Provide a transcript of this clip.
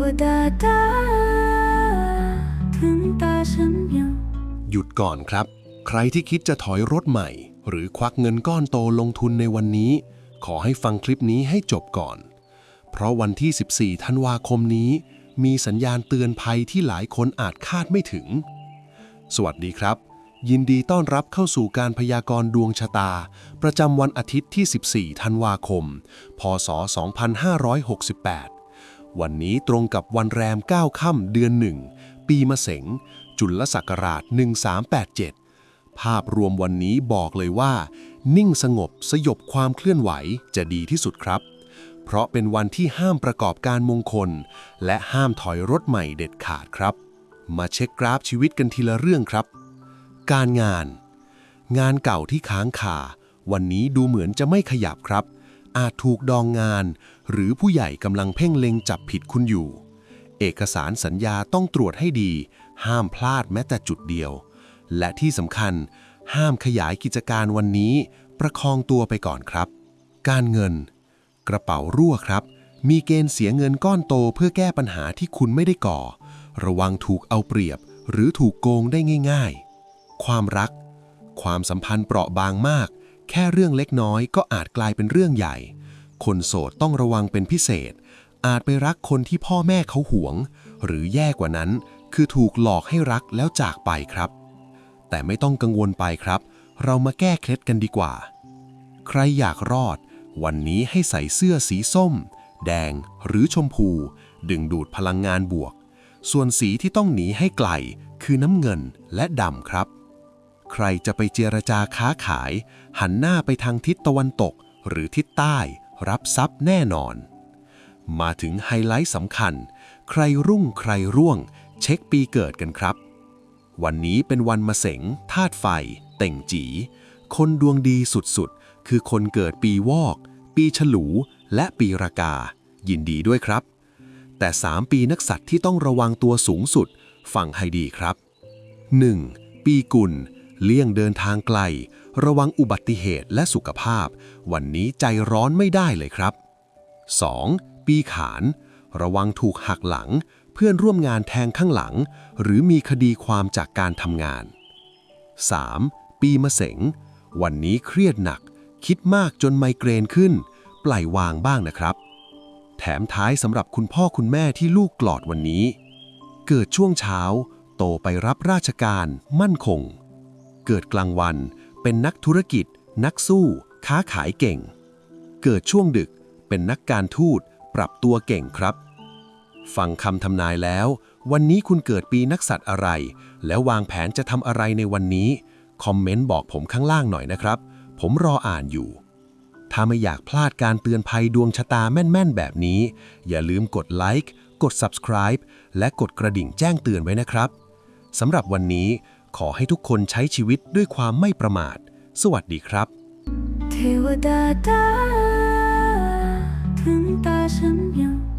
วดาตาถึงตาฉันยัง หยุดก่อนครับ ใครที่คิดจะถอยรถใหม่ หรือควักเงินก้อนโตลงทุนในวันนี้ ขอให้ฟังคลิปนี้ให้จบก่อน เพราะวันที่ 14 ธันวาคมนี้ มีสัญญาณเตือนภัยที่หลายคนอาจคาดไม่ถึง สวัสดีครับ ยินดีต้อนรับเข้าสู่การพยากรณ์ดวงชะตา ประจำวันอาทิตย์ที่ 14 ธันวาคม พศ 2568 วันนี้ตรงกับวันแรม 9 ค่ำเดือน1ปีมะเสง จุลศักราช 1387 ภาพรวมวันนี้บอกเลยว่า นิ่งสงบสยบความเคลื่อนไหวจะดีที่สุดครับ เพราะเป็นวันที่ห้ามประกอบการมงคล และห้ามถอยรถใหม่เด็ดขาดครับ มาเช็คกราฟชีวิตกันทีละเรื่องครับ การงาน งานเก่าที่ค้างคาวันนี้ดูเหมือนจะไม่ขยับครับ อาจถูกดองงานหรือผู้ใหญ่กำลังเพ่งเล็งจับผิดคุณอยู่ เอกสารสัญญาต้องตรวจให้ดี ห้ามพลาดแม้แต่จุดเดียว และที่สำคัญ ห้ามขยายกิจการวันนี้ ประคองตัวไปก่อนครับ การเงิน กระเป๋ารั่วครับ มีเกณฑ์เสียเงินก้อนโตเพื่อแก้ปัญหาที่คุณไม่ได้ก่อ ระวังถูกเอาเปรียบ หรือถูกโกงได้ง่าย ๆ ความรัก ความสัมพันธ์เปราะบางมาก แค่เรื่องเล็กน้อยก็อาจกลายเป็นเรื่องใหญ่ คนโสดต้องระวังเป็นพิเศษ อาจไปรักคนที่พ่อแม่เขาหวง หรือแย่กว่านั้น คือถูกหลอกให้รักแล้วจากไปครับ แต่ไม่ต้องกังวลไปครับ เรามาแก้เคล็ดกันดีกว่า ใครอยากรอด วันนี้ให้ใส่เสื้อสีส้ม แดง หรือชมพู ดึงดูดพลังงานบวก ส่วนสีที่ต้องหนีให้ไกล คือน้ำเงินและดำครับใครจะไปเจรจาค้าขาย หันหน้าไปทางทิศตะวันตกหรือทิศใต้ รับทรัพย์แน่นอน มาถึงไฮไลท์สำคัญ ใครรุ่งใครร่วง เช็คปีเกิดกันครับ วันนี้เป็นวันมะเสงธาตุไฟ เต่งจี คนดวงดีสุดๆ คือคนเกิดปีวอก ปีฉลู และปีรากา ยินดีด้วยครับ แต่ 3 ปีนักสัตว์ที่ต้องระวังตัวสูงสุด ฟังให้ดีครับ 1. ปีกุล เลี่ยงเดินทางไกล ระวังอุบัติเหตุและสุขภาพ วันนี้ใจร้อนไม่ได้เลยครับ 2. ปีขาน ระวังถูกหักหลัง เพื่อนร่วมงานแทงข้างหลัง หรือมีคดีความจากการทำงาน 3. ปีมะเสง วันนี้เครียดหนัก คิดมากจนไมเกรนขึ้น ปล่อยวางบ้างนะครับ แถมท้ายสำหรับคุณพ่อคุณแม่ที่ลูกกลอดวันนี้ เกิดช่วงเช้า โตไปรับราชการ มั่นคง เกิดกลางวัน เป็นนักธุรกิจ นักสู้ ค้าขายเก่ง เกิดช่วงดึก เป็นนักการทูต ปรับตัวเก่งครับ ฟังคำทำนายแล้ว วันนี้คุณเกิดปีนักสัตว์อะไร แล้ววางแผนจะทำอะไรในวันนี้ คอมเมนต์บอกผมข้างล่างหน่อยนะครับ ผมรออ่านอยู่ ถ้าไม่อยากพลาดการเตือนภัยดวงชะตาแม่นๆ แบบนี้ อย่าลืมกดไลค์ กด Subscribe และกดกระดิ่งแจ้งเตือนไว้นะครับสำหรับวันนี้ ขอให้ทุกคนใช้ชีวิตด้วยความไม่ประมาท สวัสดีครับ เทวดาตาถึงตาฉันยัง